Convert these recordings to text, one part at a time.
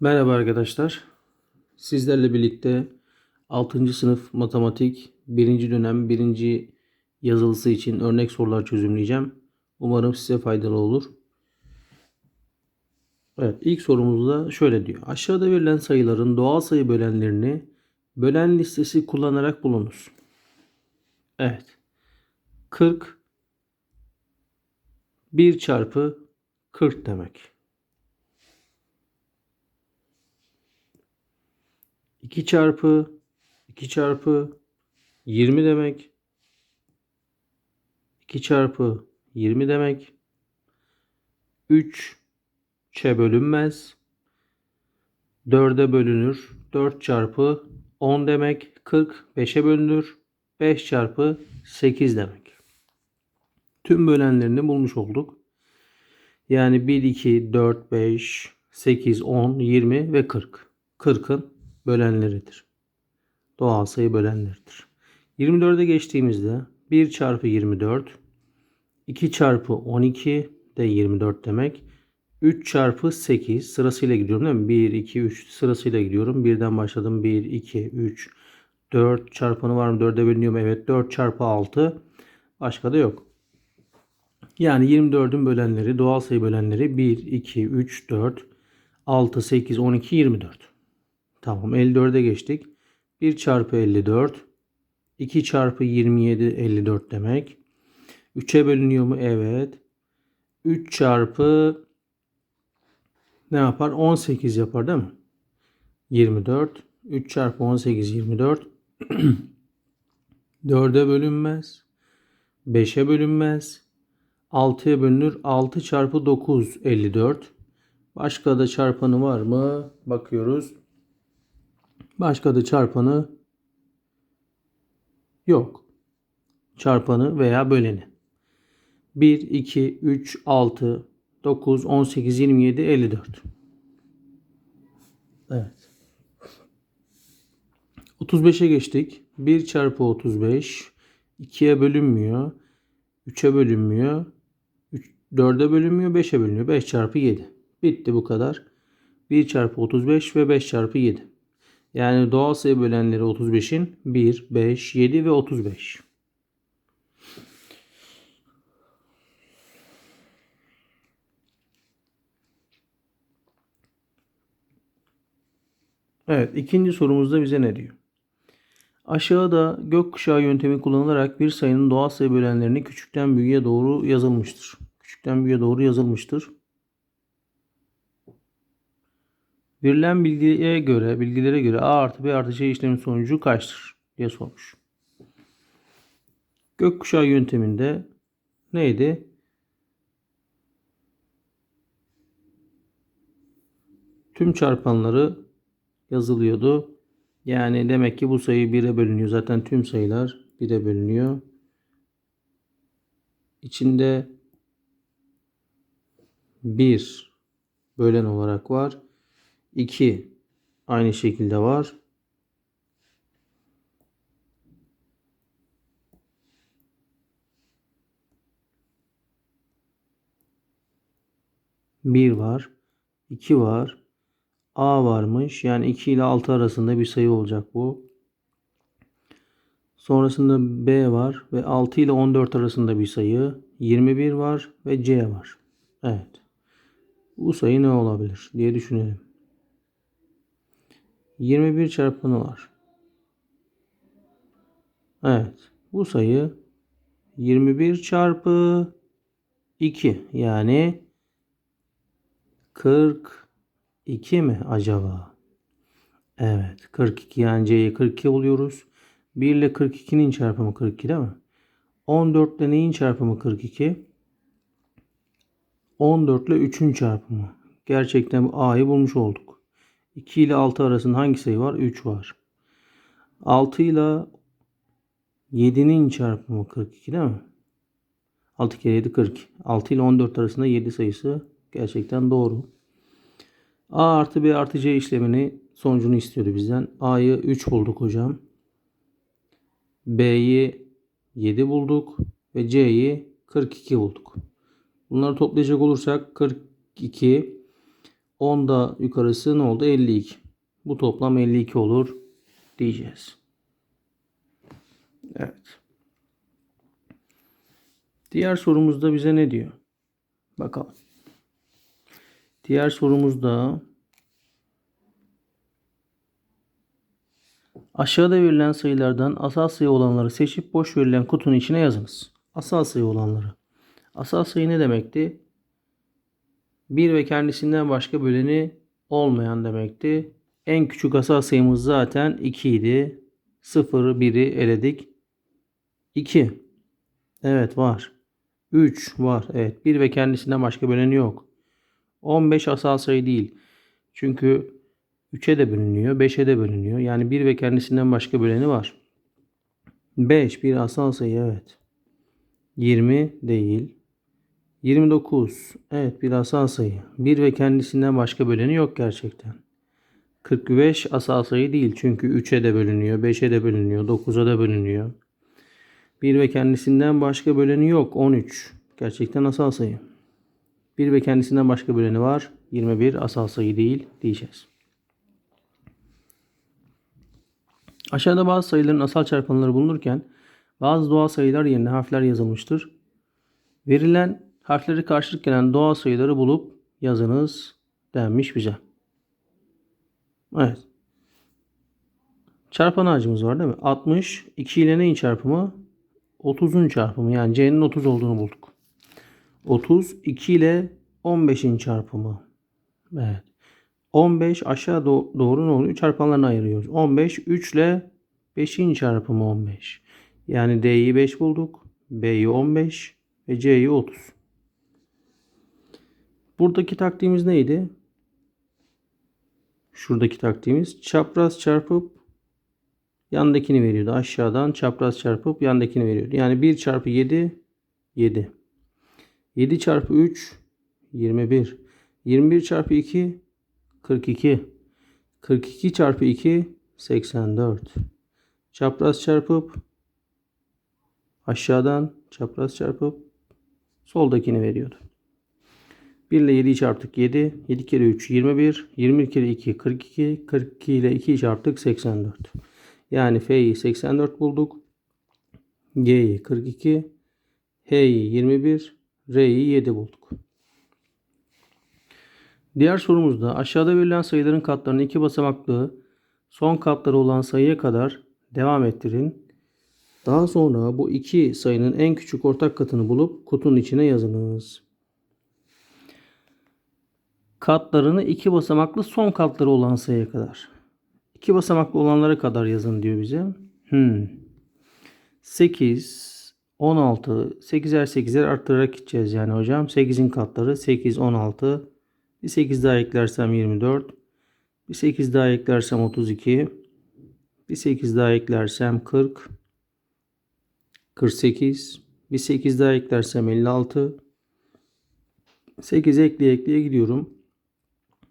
Merhaba arkadaşlar. Sizlerle birlikte 6. sınıf matematik 1. dönem 1. yazılısı için örnek sorular çözümleyeceğim. Umarım size faydalı olur. Evet, ilk sorumuzda şöyle diyor. Aşağıda verilen sayıların doğal sayı bölenlerini bölen listesi kullanarak bulunuz. Evet. 40 1 çarpı 40 demek. 2 çarpı 2 çarpı 20 demek. 2 çarpı 20 demek. 3 çe bölünmez. 4'e bölünür. 4 çarpı 10 demek. 40 5'e bölünür. 5 çarpı 8 demek. Tüm bölenlerini bulmuş olduk. Yani 1, 2, 4, 5, 8, 10, 20 ve 40. 40'ın bölenleridir. Doğal sayı bölenleridir. 24'e geçtiğimizde 1 çarpı 24, 2 çarpı 12 de 24 demek. 3 çarpı 8 sırasıyla gidiyorum değil mi? 1, 2, 3 sırasıyla gidiyorum. Birden başladım. 1, 2, 3, 4 çarpanı var mı? 4'e bölünüyor mu? Evet. 4 çarpı 6. Başka da yok. Yani 24'ün bölenleri, doğal sayı bölenleri 1, 2, 3, 4, 6, 8, 12, 24. Tamam 54'e geçtik. 1 çarpı 54. 2 çarpı 27 54 demek. 3'e bölünüyor mu? Evet. 3 çarpı ne yapar? 18 yapar değil mi? 24. 3 çarpı 18 24. 4'e bölünmez. 5'e bölünmez. 6'ya bölünür. 6 çarpı 9 54. Başka da çarpanı var mı? Bakıyoruz. Başka da çarpanı yok. Çarpanı veya böleni. 1, 2, 3, 6, 9, 18, 27, 54. Evet. 35'e geçtik. 1 çarpı 35. 2'ye bölünmüyor. 3'e bölünmüyor. 4'e bölünmüyor. 5'e bölünüyor. 5 çarpı 7. Bitti bu kadar. 1 çarpı 35 ve 5 çarpı 7. Yani doğal sayı bölenleri 35'in 1, 5, 7 ve 35. Evet, ikinci sorumuzda bize ne diyor? Aşağıda gökkuşağı yöntemi kullanılarak bir sayının doğal sayı bölenlerini küçükten büyüğe doğru yazılmıştır. Küçükten büyüğe doğru yazılmıştır. Verilen bilgiye göre, bilgilere göre A artı B artı C işlemin sonucu kaçtır diye sormuş. Gökkuşağı yönteminde neydi? Tüm çarpanları yazılıyordu. Yani demek ki bu sayı 1'e bölünüyor. Zaten tüm sayılar 1'e bölünüyor. İçinde 1 bölen olarak var. 2 aynı şekilde var. Bir var. 2 var. A varmış. Yani 2 ile 6 arasında bir sayı olacak bu. Sonrasında B var ve 6 ile 14 arasında bir sayı. 21 var ve C var. Evet. Bu sayı ne olabilir diye düşünelim. 21 çarpanı var. Evet. Bu sayı 21 çarpı 2 yani 42 mi acaba? Evet. 42 yani C'yi 42 buluyoruz. 1 ile 42'nin çarpımı 42 değil mi? 14 ile neyin çarpımı 42? 14 ile 3'ün çarpımı. Gerçekten A'yı bulmuş olduk. 2 ile 6 arasında hangi sayı var? 3 var. 6 ile 7'nin çarpımı 42 değil mi? 6 kere 7 40. 6 ile 14 arasında 7 sayısı gerçekten doğru. A artı B artı C işlemini sonucunu istiyordu bizden. A'yı 3 bulduk hocam. B'yi 7 bulduk. Ve C'yi 42 bulduk. Bunları toplayacak olursak 42 10 da yukarısı ne oldu? 52. Bu toplam 52 olur diyeceğiz. Evet. Diğer sorumuzda bize ne diyor? Bakalım. Diğer sorumuzda aşağıda verilen sayılardan asal sayı olanları seçip boş verilen kutunun içine yazınız. Asal sayı olanları. Asal sayı ne demekti? 1 ve kendisinden başka böleni olmayan demekti. En küçük asal sayımız zaten 2 idi. 0'ı 1'i eledik. 2. Evet var. 3 var. Evet. 1 ve kendisinden başka böleni yok. 15 asal sayı değil. Çünkü 3'e de bölünüyor. 5'e de bölünüyor. Yani 1 ve kendisinden başka böleni var. 5 bir asal sayı evet. 20 değil. 29. Evet bir asal sayı. 1 ve kendisinden başka böleni yok gerçekten. 45 asal sayı değil. Çünkü 3'e de bölünüyor. 5'e de bölünüyor. 9'a da bölünüyor. 1 ve kendisinden başka böleni yok. 13. Gerçekten asal sayı. 1 ve kendisinden başka böleni var. 21 asal sayı değil diyeceğiz. Aşağıda bazı sayıların asal çarpanları bulunurken bazı doğal sayılar yerine harfler yazılmıştır. Verilen harfleri karşılık gelen doğal sayıları bulup yazınız denmiş bize. Evet. Çarpan ağacımız var değil mi? 60 2 ile neyin çarpımı? 30'un çarpımı yani C'nin 30 olduğunu bulduk. 30 2 ile 15'in çarpımı. Evet. 15 aşağı do- doğru ne oluyor? Çarpanlarını ayırıyoruz. 15 3 ile 5'in çarpımı 15. Yani D'yi 5 bulduk. B'yi 15 ve C'yi 30. Buradaki taktiğimiz neydi? Şuradaki taktiğimiz çapraz çarpıp yandakini veriyordu. Aşağıdan çapraz çarpıp yandakini veriyordu. Yani 1 çarpı 7 7. 7 çarpı 3 21. 21 çarpı 2 42. 42 çarpı 2 84. Çapraz çarpıp aşağıdan çapraz çarpıp soldakini veriyordu. 1 ile 7'yi çarptık 7. 7 kere 3 21. 21 kere 2 42. 42 ile 2'yi çarptık 84. Yani F'yi 84 bulduk. G'yi 42. H'yi 21. R'yi 7 bulduk. Diğer sorumuzda aşağıda verilen sayıların katlarını iki basamaklı son katları olan sayıya kadar devam ettirin. Daha sonra bu iki sayının en küçük ortak katını bulup kutunun içine yazınız. Katlarını iki basamaklı son katları olan sayıya kadar. İki basamaklı olanlara kadar yazın diyor bize. Hmm. 8, 16, 8'er 8'er arttırarak gideceğiz yani hocam. 8'in katları 8, 16, bir 8 daha eklersem 24. Bir 8 daha eklersem 32. Bir 8 daha eklersem 40. 48. Bir 8 daha eklersem 56. 8 ekleye ekleye gidiyorum.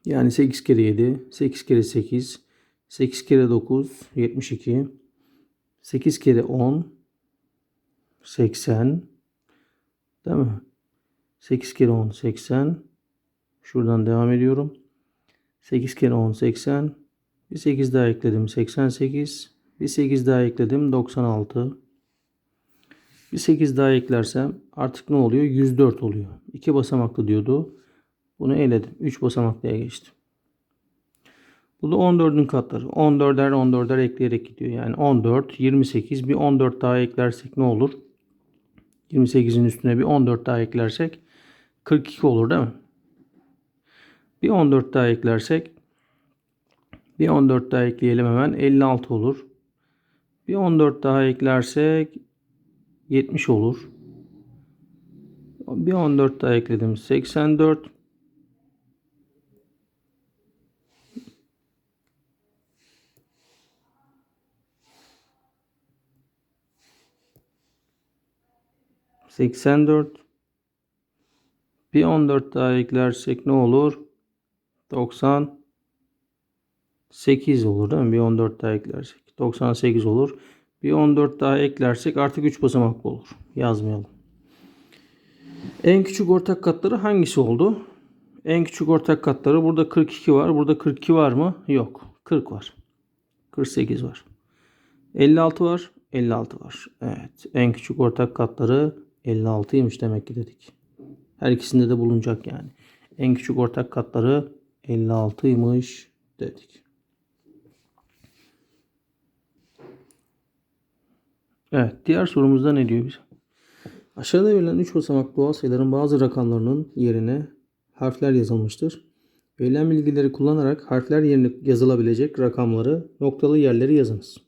Yani 8 kere 7. 8 kere 8. 8 kere 9. 72. 8 kere 10. 80. Değil mi? 8 kere 10 80. Şuradan devam ediyorum. 8 kere 10 80. Bir 8 daha ekledim 88. Bir 8 daha ekledim 96. Bir 8 daha eklersem artık ne oluyor? 104 oluyor. 2 basamaklı diyordu. Bunu eledim. 3 basamaklıya geçtim. Bu da 14'ün katları. 14'er 14'er ekleyerek gidiyor. Yani 14, 28 bir 14 daha eklersek ne olur? 28'in üstüne bir 14 daha eklersek 42 olur değil mi? Bir 14 daha eklersek bir 14 daha ekleyelim hemen 56 olur. Bir 14 daha eklersek 70 olur. Bir 14 daha ekledim 84. Seksen dört. Bir 14 daha eklersek ne olur? 98 olur değil mi? Bir 14 daha eklersek. 98 olur. Bir 14 daha eklersek artık 3 basamaklı olur. Yazmayalım. En küçük ortak katları hangisi oldu? En küçük ortak katları burada 42 var. Burada 42 var mı? Yok. 40 var. 48 var. 56 var. 56 var. Evet. En küçük ortak katları 56'ymış demek ki dedik. Her ikisinde de bulunacak yani. En küçük ortak katları 56'ymış dedik. Evet. Diğer sorumuzda ne diyor bize? Aşağıda verilen 3 basamak doğal sayıların bazı rakamlarının yerine harfler yazılmıştır. Verilen bilgileri kullanarak harfler yerine yazılabilecek rakamları noktalı yerleri yazınız.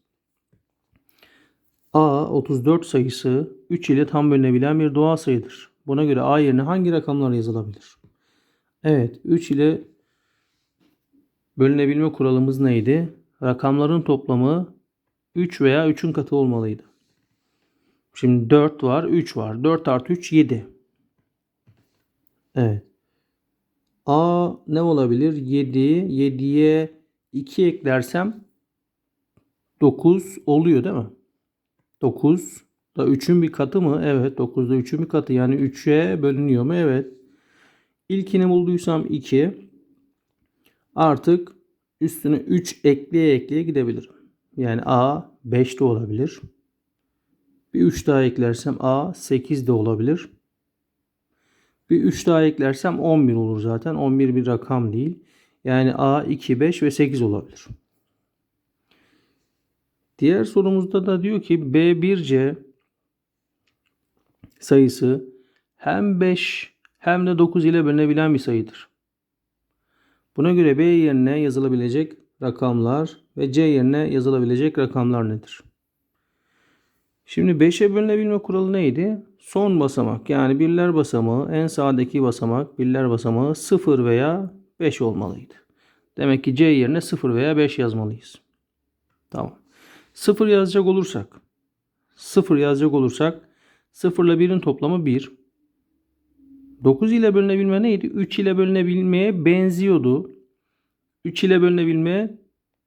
A 34 sayısı 3 ile tam bölünebilen bir doğal sayıdır. Buna göre A yerine hangi rakamlar yazılabilir? Evet 3 ile bölünebilme kuralımız neydi? Rakamların toplamı 3 veya 3'ün katı olmalıydı. Şimdi 4 var, 3 var. 4 artı 3 7. Evet. A ne olabilir? 7. 7'ye 2 eklersem 9 oluyor değil mi? 9 da 3'ün bir katı mı? Evet. 9 da 3'ün bir katı. Yani 3'e bölünüyor mu? Evet. İlkini bulduysam 2. Artık üstüne 3 ekleye ekleye gidebilirim. Yani A 5 de olabilir. Bir 3 daha eklersem A 8 de olabilir. Bir 3 daha eklersem 11 olur zaten. 11 bir rakam değil. Yani A 2, 5 ve 8 olabilir. Diğer sorumuzda da diyor ki B1C sayısı hem 5 hem de 9 ile bölünebilen bir sayıdır. Buna göre B yerine yazılabilecek rakamlar ve C yerine yazılabilecek rakamlar nedir? Şimdi 5'e bölünebilme kuralı neydi? Son basamak yani birler basamağı en sağdaki basamak birler basamağı 0 veya 5 olmalıydı. Demek ki C yerine 0 veya 5 yazmalıyız. Tamam. 0 yazacak olursak 0 yazacak olursak 0 ile 1'in toplamı 1. 9 ile bölünebilme neydi? 3 ile bölünebilmeye benziyordu. 3 ile bölünebilme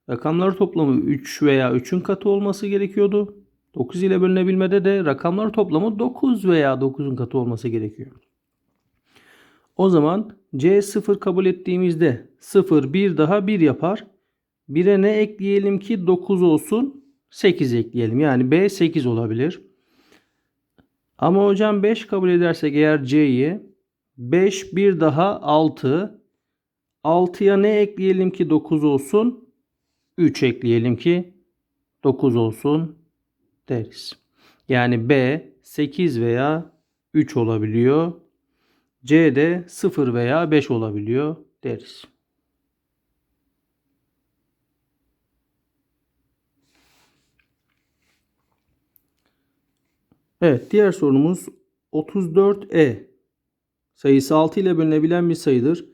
rakamlar toplamı 3 veya 3'ün katı olması gerekiyordu. 9 ile bölünebilmede de rakamlar toplamı 9 veya 9'un katı olması gerekiyor. O zaman C 0 kabul ettiğimizde 0 1 daha 1 yapar. 1'e ne ekleyelim ki 9 olsun? 8 ekleyelim. Yani B 8 olabilir. Ama hocam 5 kabul edersek eğer C'yi 5 1 daha 6 6'ya ne ekleyelim ki 9 olsun? 3 ekleyelim ki 9 olsun deriz. Yani B 8 veya 3 olabiliyor. C de 0 veya 5 olabiliyor deriz. Evet diğer sorumuz 34E sayısı 6 ile bölünebilen bir sayıdır.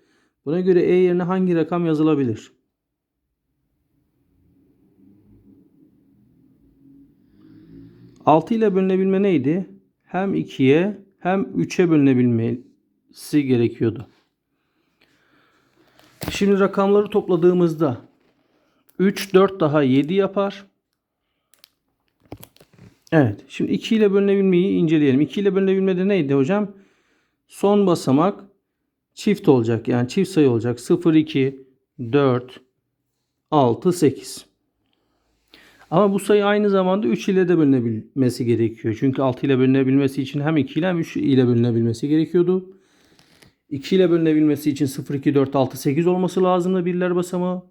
Buna göre E yerine hangi rakam yazılabilir? Altı ile bölünebilme neydi? Hem 2'ye hem 3'e bölünebilmesi gerekiyordu. Şimdi rakamları topladığımızda 3, 4 daha 7 yapar. Evet. Şimdi 2 ile bölünebilmeyi inceleyelim. 2 ile bölünebilmede neydi hocam? Son basamak çift olacak. Yani çift sayı olacak. 0, 2, 4, 6, 8. Ama bu sayı aynı zamanda 3 ile de bölünebilmesi gerekiyor. Çünkü 6 ile bölünebilmesi için hem 2 ile hem 3 ile bölünebilmesi gerekiyordu. 2 ile bölünebilmesi için 0, 2, 4, 6, 8 olması lazımdı birler basamağı.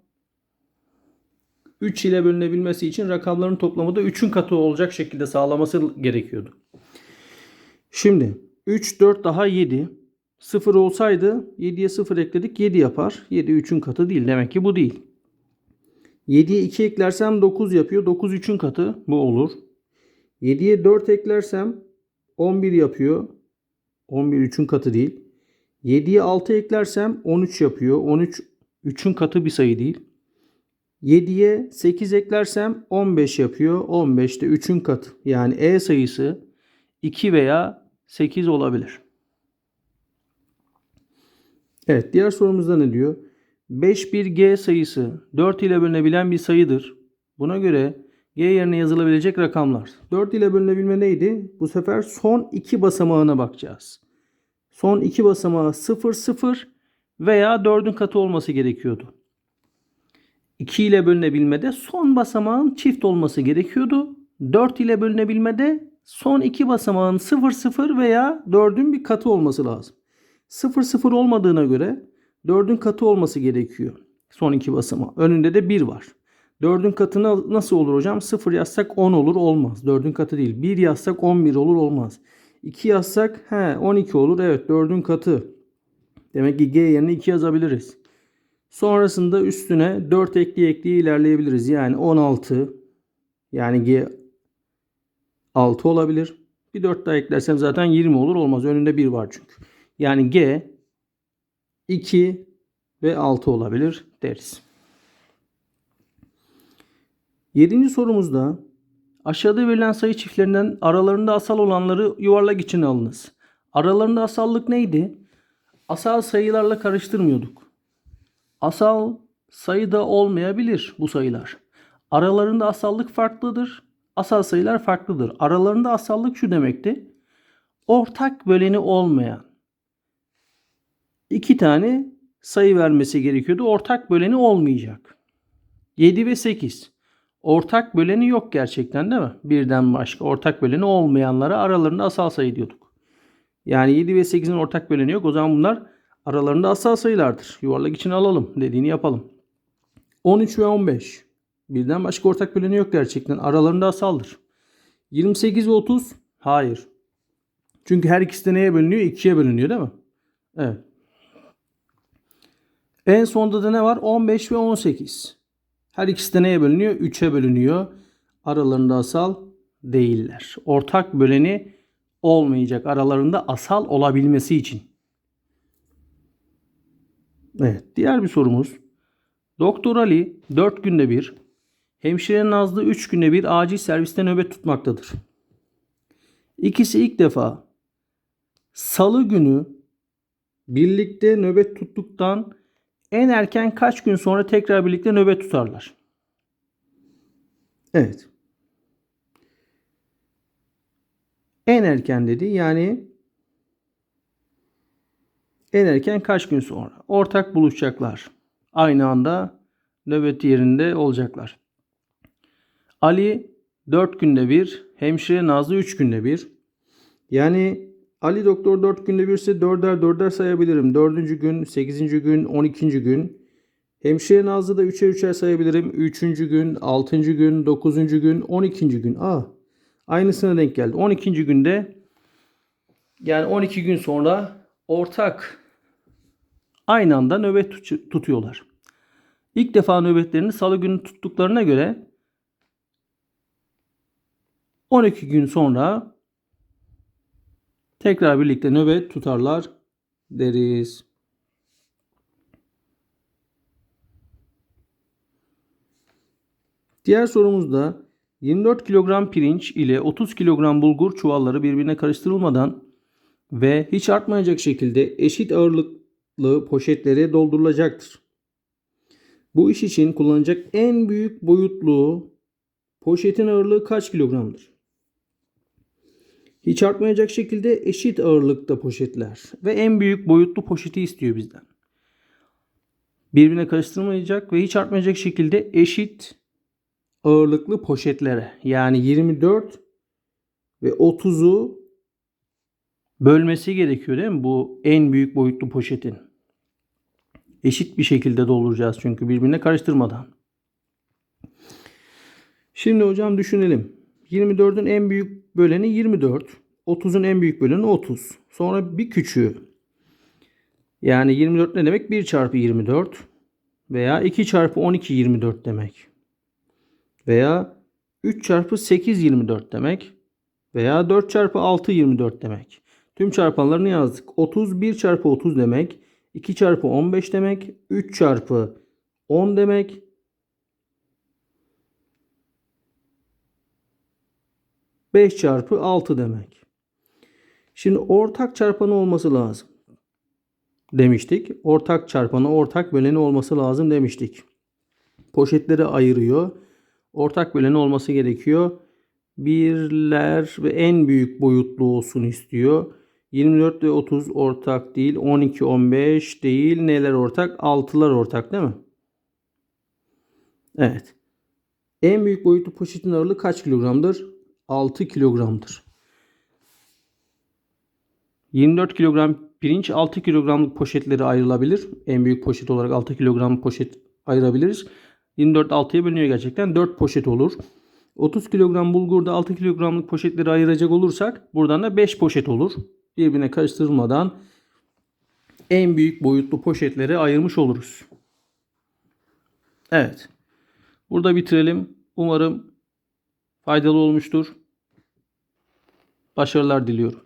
3 ile bölünebilmesi için rakamların toplamı da 3'ün katı olacak şekilde sağlaması gerekiyordu. Şimdi 3, 4 daha 7. 0 olsaydı 7'ye 0 ekledik 7 yapar. 7 3'ün katı değil. Demek ki bu değil. 7'ye 2 eklersem 9 yapıyor. 9 3'ün katı. Bu olur. 7'ye 4 eklersem 11 yapıyor. 11 3'ün katı değil. 7'ye 6 eklersem 13 yapıyor. 13 3'ün katı bir sayı değil. 7'ye 8 eklersem 15 yapıyor. 15 de 3'ün katı. Yani E sayısı 2 veya 8 olabilir. Evet diğer sorumuzda ne diyor? 5 bir G sayısı 4 ile bölünebilen bir sayıdır. Buna göre G yerine yazılabilecek rakamlar. 4 ile bölünebilme neydi? Bu sefer son iki basamağına bakacağız. Son iki basamağı 0 0 veya 4'ün katı olması gerekiyordu. 2 ile bölünebilmede son basamağın çift olması gerekiyordu. 4 ile bölünebilmede son iki basamağın 0 0 veya 4'ün bir katı olması lazım. 0 0 olmadığına göre 4'ün katı olması gerekiyor. Son iki basamağı. Önünde de 1 var. 4'ün katı na- nasıl olur hocam? 0 yazsak 10 olur olmaz. 4'ün katı değil. 1 yazsak 11 olur olmaz. 2 yazsak he 12 olur. Evet 4'ün katı. Demek ki G yerine 2 yazabiliriz. Sonrasında üstüne 4 ekleye ekleye ilerleyebiliriz. Yani 16 yani G 6 olabilir. Bir 4 daha eklersem zaten 20 olur olmaz. Önünde 1 var çünkü. Yani G 2 ve 6 olabilir deriz. Yedinci sorumuzda aşağıda verilen sayı çiftlerinden aralarında asal olanları yuvarlak içine alınız. Aralarında asallık neydi? Asal sayılarla karıştırmıyorduk. Asal sayıda olmayabilir bu sayılar. Aralarında asallık farklıdır. Asal sayılar farklıdır. Aralarında asallık şu demekti. Ortak böleni olmayan iki tane sayı vermesi gerekiyordu. Ortak böleni olmayacak. 7 ve 8. Ortak böleni yok gerçekten değil mi? Birden başka ortak böleni olmayanlara aralarında asal sayı diyorduk. Yani 7 ve 8'in ortak böleni yok. O zaman bunlar aralarında asal sayılardır. Yuvarlak içine alalım. Dediğini yapalım. 13 ve 15. Birden başka ortak böleni yok gerçekten. Aralarında asaldır. 28 ve 30. Hayır. Çünkü her ikisi de neye bölünüyor? 2'ye bölünüyor değil mi? Evet. En sonda da ne var? 15 ve 18. Her ikisi de neye bölünüyor? 3'e bölünüyor. Aralarında asal değiller. Ortak böleni olmayacak aralarında asal olabilmesi için. Evet, diğer bir sorumuz. Doktor Ali 4 günde bir, hemşire Nazlı 3 günde bir acil serviste nöbet tutmaktadır. İkisi ilk defa salı günü birlikte nöbet tuttuktan en erken kaç gün sonra tekrar birlikte nöbet tutarlar? Evet. En erken dedi. Yani en erken kaç gün sonra? Ortak buluşacaklar. Aynı anda nöbet yerinde olacaklar. Ali 4 günde bir, hemşire Nazlı 3 günde bir. Yani Ali doktor 4 günde bir ise 4'er 4'er sayabilirim. 4. gün, 8. gün, 12. gün. Hemşire Nazlı da 3'er 3'er sayabilirim. 3. gün, 6. gün, 9. gün, 12. gün. Aa, aynısına denk geldi. 12. günde yani 12 gün sonra ortak aynı anda nöbet tut- tutuyorlar. İlk defa nöbetlerini salı günü tuttuklarına göre 12 gün sonra tekrar birlikte nöbet tutarlar deriz. Diğer sorumuzda 24 kilogram pirinç ile 30 kilogram bulgur çuvalları birbirine karıştırılmadan ve hiç artmayacak şekilde eşit ağırlıklı poşetlere doldurulacaktır. Bu iş için kullanılacak en büyük boyutlu poşetin ağırlığı kaç kilogramdır? Hiç artmayacak şekilde eşit ağırlıkta poşetler ve en büyük boyutlu poşeti istiyor bizden. Birbirine karıştırmayacak ve hiç artmayacak şekilde eşit ağırlıklı poşetlere yani 24 ve 30'u bölmesi gerekiyor değil mi? Bu en büyük boyutlu poşetin. Eşit bir şekilde dolduracağız çünkü birbirine karıştırmadan. Şimdi hocam düşünelim. 24'ün en büyük böleni 24. 30'un en büyük böleni 30. Sonra bir küçüğü. Yani 24 ne demek? 1 çarpı 24 veya 2 çarpı 12 24 demek. Veya 3 çarpı 8 24 demek. Veya 4 çarpı 6 24 demek. Tüm çarpanlarını yazdık. 31 çarpı 30 demek. 2 çarpı 15 demek. 3 çarpı 10 demek. Beş çarpı 6 demek. Şimdi ortak çarpanı olması lazım. Demiştik. Ortak çarpanı, ortak böleni olması lazım demiştik. Poşetleri ayırıyor. Ortak böleni olması gerekiyor. Birler ve en büyük boyutlu olsun istiyor. 24 ve 30 ortak değil. 12, 15 değil. Neler ortak? 6'lar ortak değil mi? Evet. En büyük boyutlu poşetin ağırlığı kaç kilogramdır? 6 kilogramdır. 24 kilogram pirinç 6 kilogramlık poşetlere ayrılabilir. En büyük poşet olarak 6 kilogram poşet ayırabiliriz. 24 6'ya bölünüyor gerçekten. 4 poşet olur. 30 kilogram bulgurda 6 kilogramlık poşetleri ayıracak olursak buradan da 5 poşet olur. Birbirine karıştırmadan en büyük boyutlu poşetleri ayırmış oluruz. Evet. Burada bitirelim. Umarım faydalı olmuştur. Başarılar diliyorum.